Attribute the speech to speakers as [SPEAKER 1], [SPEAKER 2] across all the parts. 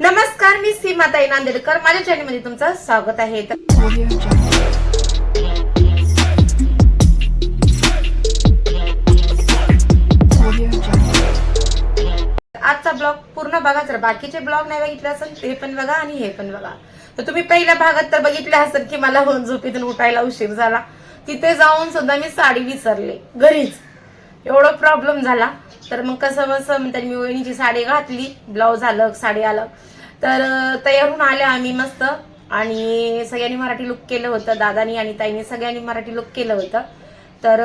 [SPEAKER 1] नमस्कार मी सीमाताई नांदेडकर. माझ्या चॅनलमध्ये तुमचं स्वागत आहे. आजचा ब्लॉग पूर्ण बघा. जर बाकीचे ब्लॉग नाही बघितले असेल ते पण बघा आणि हे पण बघा. तर तुम्ही पहिल्या भागात तर बघितले असेल की मला होऊन झोपेतून उठायला उशीर झाला. तिथे जाऊन सुद्धा मी साडी विसरले. घरीच. एवढं प्रॉब्लेम झाला. तर मग कसं कसं मग त्यांनी मी वहिनीची साडी घातली ब्लाऊज आलं साडी आलं. तर तयार होऊन आले आम्ही मस्त. आणि सगळ्यांनी मराठी लुक केलं होतं दादानी आणि ताईने सगळ्यांनी मराठी लुक केलं होतं. तर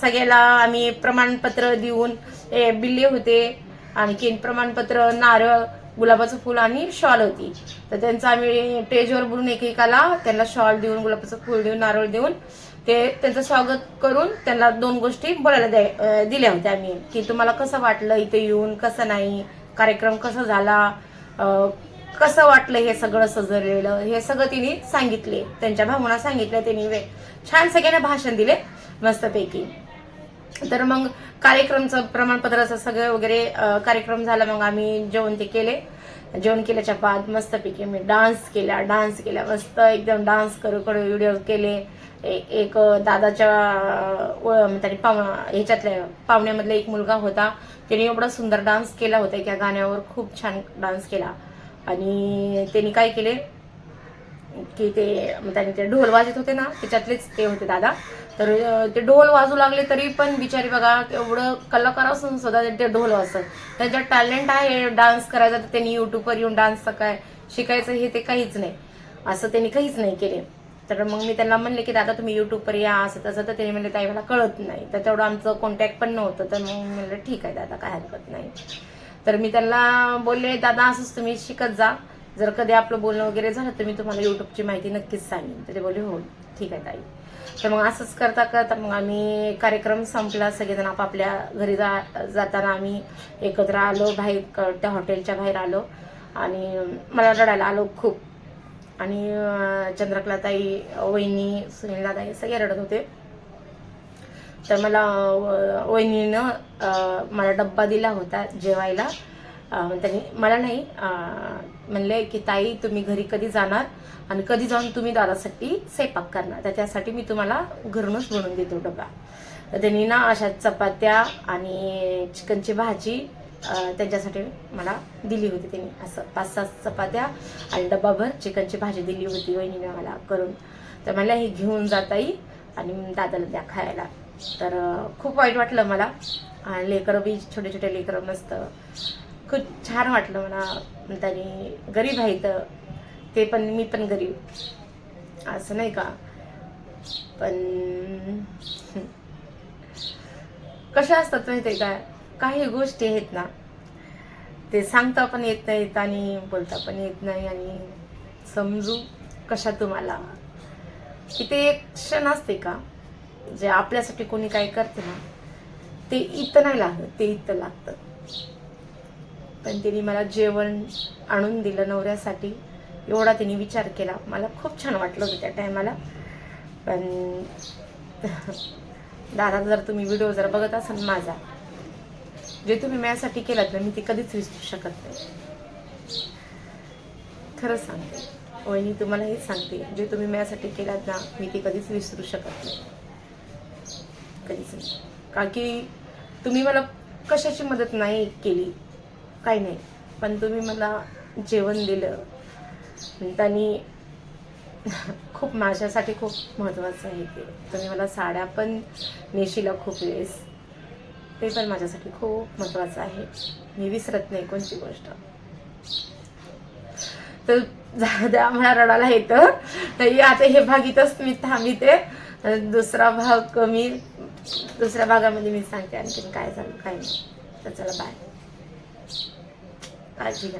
[SPEAKER 1] सगळ्याला आम्ही प्रमाणपत्र देऊन ए, बिल्ले होते आणखीन प्रमाणपत्र नारळ गुलाबाचं फुल आणि शॉल होती. तर त्यांचं आम्ही टेजवर बोलून एकेकाला त्यांना शॉल देऊन गुलाबाचं फुल देऊन नारळ देऊन ते त्यांचं स्वागत करून त्यांना दोन गोष्टी बोलायला द्याय दिल्या होत्या आम्ही. की तुम्हाला कसं वाटलं इथे येऊन? कसं नाही? कार्यक्रम कसा झाला? कसं वाटलं हे सगळं सजवलेलं? हे सगळं तिने सांगितले. त्यांच्या भावना सांगितल्या. त्यांनी छान सगळ्यांना भाषण दिले मस्तपैकी. तर मग कार्यक्रमचं प्रमाणपत्राचं सगळं वगैरे कार्यक्रम झाला. मग आम्ही जेवण ते केले. जेवण केल्याच्या बाद मस्तपैकी मी डान्स केला डान्स केला. मस्त एकदम डान्स करू करू व्हिडिओ केले. एक दादाच्या अं, त्यांनी ह्याच्यातल्या पाहुण्यामधला एक मुलगा होता. त्याने एवढा सुंदर डान्स केला होता एका गाण्यावर खूप छान डान्स केला. आणि त्यांनी काय केले? की ते मग त्यांनी ते ढोल वाजत होते ना त्याच्यातलेच ते होते दादा. तर ते ढोल वाजू लागले तरी पण बिचारी बघा एवढं कलाकार असून सुद्धा ते ढोल वाजतात. त्यांच्यात टॅलेंट आहे डान्स करायचा तर त्यांनी युट्यूबवर येऊन डान्सचं काय शिकायचं हे ते काहीच नाही. असं त्यांनी काहीच नाही केले. तर मग मी त्यांना म्हणले की दादा तुम्ही युट्यूबवर या असं तसं तर त्यांनी म्हणले ताई मला कळत नाही. तर तेवढं आमचं कॉन्टॅक्ट पण नव्हतं. तर मग म्हणलं ठीक आहे दादा काय हरकत नाही. तर मी त्यांना बोलले दादा असंच तुम्ही शिकत जा. जर कधी आपलं बोलणं वगैरे झालं तर मी तुम्हाला युट्यूबची माहिती नक्कीच सांगेन. तर ते बोलले हो ठीक आहे ताई. तर मग असंच करता करता मग आम्ही कार्यक्रम संपला. सगळेजण आपापल्या घरी जा जाताना आम्ही एकत्र आलो बाहेर क- त्या हॉटेलच्या बाहेर आलो आणि मला रडायला आलो खूप. आणि चंद्रकलाताई वहिनी सुनीलदाताई सगळे रडत होते. तर मला वहिनीनं मला डब्बा दिला होता जेवायला. त्यांनी मला नाही म्हणले की ताई तुम्ही घरी कधी जाणार आणि कधी जाऊन तुम्ही दादासाठी स्वयंपाक करणार? तर त्यासाठी मी तुम्हाला घरूनच बनवून देतो डबा. तर त्यांनी ना अशा चपात्या आणि चिकनची भाजी त्यांच्यासाठी मला दिली होती त्यांनी. असं पाच सात चपात्या आणि डब्बाभर चिकनची भाजी दिली होती वहिनीने मला करून. तर मला हे घेऊन जाता येईल आणि दादाला द्या खायला. तर खूप वाईट वाटलं मला. आणि लेकरं बी छोटे छोटे लेकरं मस्त. खूप छान वाटलं मला. त्यांनी गरीब आहे तर ते पण मी पण गरीब. असं नाही का? पण कशा असतात माहिती आहे का? काही गोष्टी आहेत ना ते सांगता पण येत नाहीत आणि बोलता पण येत नाही आणि समजू कशा तुम्हाला? की ते एक क्षण असते का? जे आपल्यासाठी कोणी काय करते ना ते इथं नाही लागत ते इथं लागतं. पण तिने मला जेवण आणून दिलं नवऱ्यासाठी. एवढा तिने विचार केला. मला खूप छान वाटलं होतं त्या टायमाला. पण दादा जर तुम्ही व्हिडिओ जर बघत असाल माझा जे तुम्ही माझ्यासाठी केलात ना मी ते कधीच विसरू शकत नाही. खरं सांगते. वहिनी तुम्हाला हेच सांगते. जे तुम्ही माझ्यासाठी केलात ना मी ते कधीच विसरू शकत नाही. कधीच नाही. का की तुम्ही मला कशाची मदत नाही केली? काही नाही. पण तुम्ही मला जेवण दिलं. त्यांनी खूप माझ्यासाठी खूप महत्त्वाचं आहे ते. तुम्ही मला साड्या पण नेशीला खूप वेळेस. ते पण माझ्यासाठी खूप महत्त्वाचं आहे. मी विसरत नाही कोणती गोष्ट. तर जा- द्या मला रडायला येतं. तर आता हे भाग इथंच मी थांबिते. दुसरा भाग मी दुसऱ्या भागामध्ये मी सांगते आणखीन काय झालं काय नाही. तर चला बाय 来这个